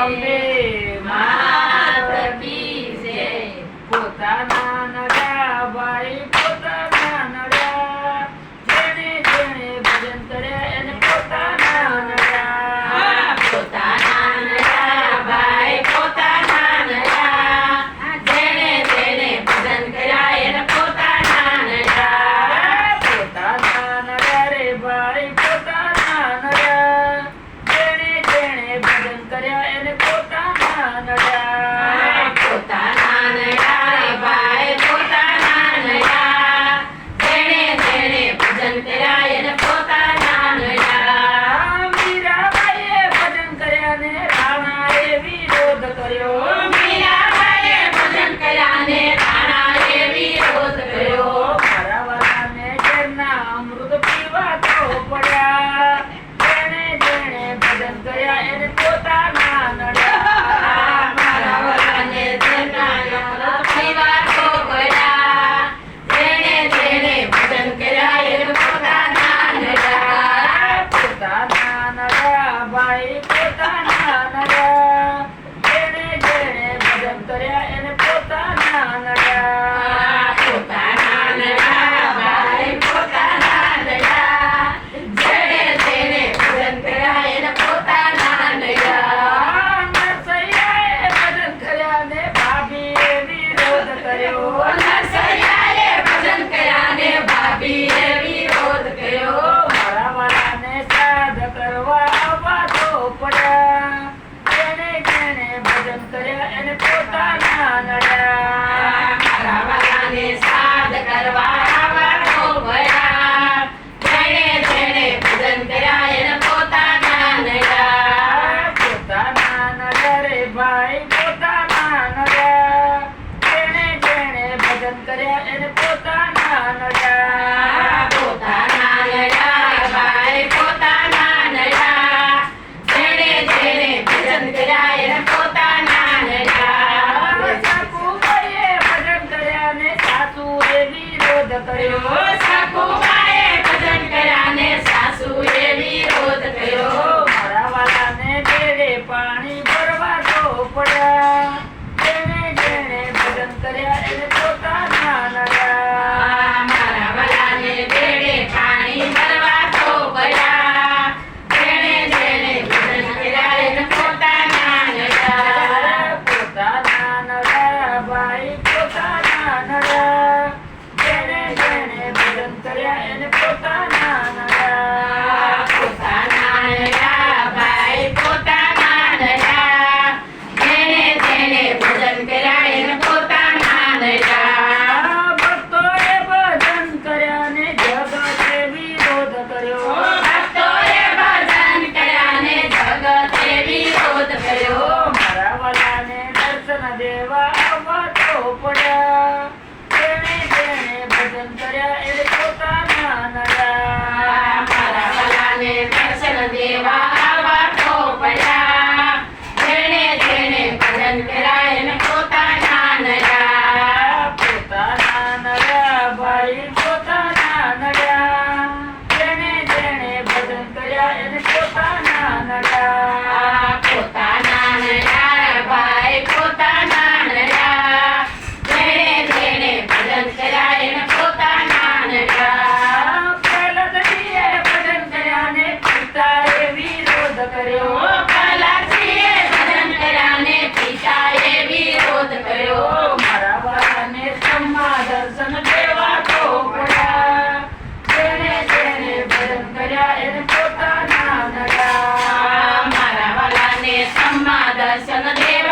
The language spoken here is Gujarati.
Bombay. बाई पोताना ભજન કર્યા એને પોતાના નયા. પોતાના નયા ભાઈ પોતાના નયા. જેને જેને ભજન કર્યા એને પોતાના નયા. ભક્તોએ ભજન કર્યા ને જગતે વિરોધ દેવા Canada. దర్శన దేవ